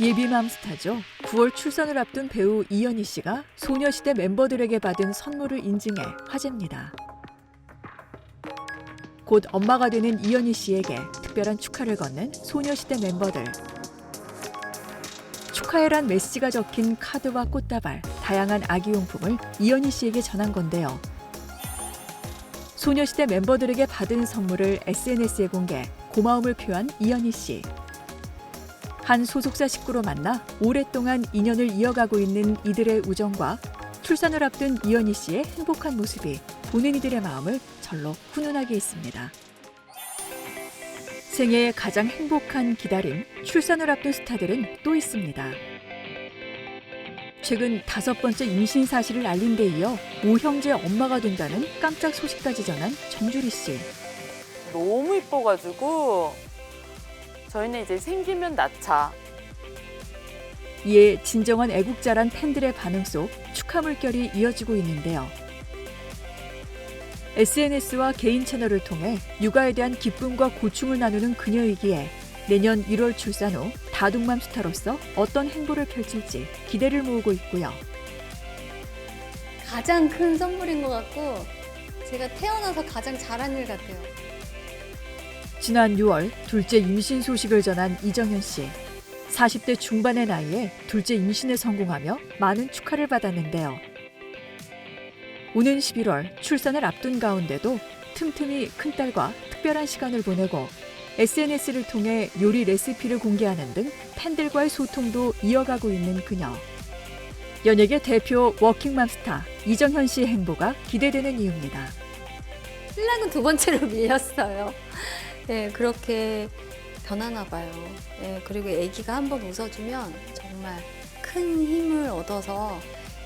예비 맘 스타죠. 9월 출산을 앞둔 배우 이연희 씨가 소녀시대 멤버들에게 받은 선물을 인증해 화제입니다. 곧 엄마가 되는 이연희 씨에게 특별한 축하를 건넨 소녀시대 멤버들. 축하해란 메시지가 적힌 카드와 꽃다발, 다양한 아기용품을 이연희 씨에게 전한 건데요. 소녀시대 멤버들에게 받은 선물을 SNS에 공개, 고마움을 표한 이연희 씨. 한 소속사 식구로 만나 오랫동안 인연을 이어가고 있는 이들의 우정과 출산을 앞둔 이연희 씨의 행복한 모습이 보는 이들의 마음을 절로 훈훈하게 했습니다. 생애의 가장 행복한 기다림, 출산을 앞둔 스타들은 또 있습니다. 최근 다섯 번째 임신 사실을 알린 데 이어 오형제 엄마가 된다는 깜짝 소식까지 전한 정주리 씨. 너무 이뻐가지고 저희는 이제 생기면 낳자. 이에 진정한 애국자란 팬들의 반응 속 축하 물결이 이어지고 있는데요. SNS와 개인 채널을 통해 육아에 대한 기쁨과 고충을 나누는 그녀이기에 내년 1월 출산 후 다둥맘 스타로서 어떤 행보를 펼칠지 기대를 모으고 있고요. 가장 큰 선물인 것 같고 제가 태어나서 가장 잘한 일 같아요. 지난 6월 둘째 임신 소식을 전한 이정현 씨. 40대 중반의 나이에 둘째 임신에 성공하며 많은 축하를 받았는데요. 오는 11월 출산을 앞둔 가운데도 틈틈이 큰딸과 특별한 시간을 보내고 SNS를 통해 요리 레시피를 공개하는 등 팬들과의 소통도 이어가고 있는 그녀. 연예계 대표 워킹맘 스타 이정현 씨의 행보가 기대되는 이유입니다. 신랑은 두 번째로 밀렸어요. 네, 그렇게 변하나 봐요. 네, 그리고 아기가 한번 웃어주면 정말 큰 힘을 얻어서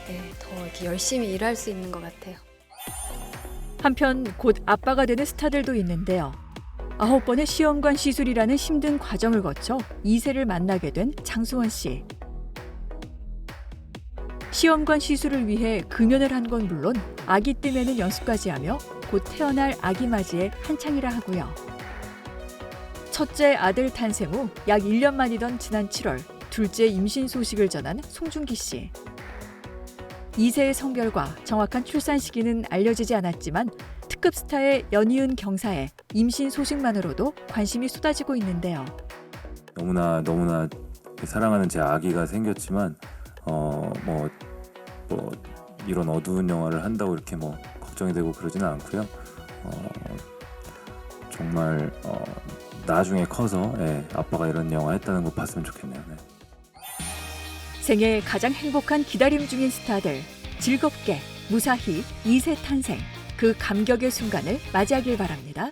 네, 더 이렇게 열심히 일할 수 있는 것 같아요. 한편 곧 아빠가 되는 스타들도 있는데요. 아홉 번의 시험관 시술이라는 힘든 과정을 거쳐 2세를 만나게 된 장수원 씨. 시험관 시술을 위해 금연을 한 건 물론 아기 뜸에는 연습까지 하며 곧 태어날 아기 맞이에 한창이라 하고요. 첫째 아들 탄생 후 약 1년 만이던 지난 7월 둘째 임신 소식을 전한 송중기 씨. 2세의 성별과 정확한 출산 시기는 알려지지 않았지만 특급 스타의 연이은 경사에 임신 소식만으로도 관심이 쏟아지고 있는데요. 너무나 너무나 사랑하는 제 아기가 생겼지만 어뭐 뭐 이런 어두운 영화를 한다고 이렇게 뭐 걱정이 되고 그러지는 않고요. 어 정말 어 나중에 커서 예, 아빠가 이런 영화 했다는 거 봤으면 좋겠네요. 네. 생애 가장 행복한 기다림 중인 스타들 즐겁게 무사히 2세 탄생 그 감격의 순간을 맞이하길 바랍니다.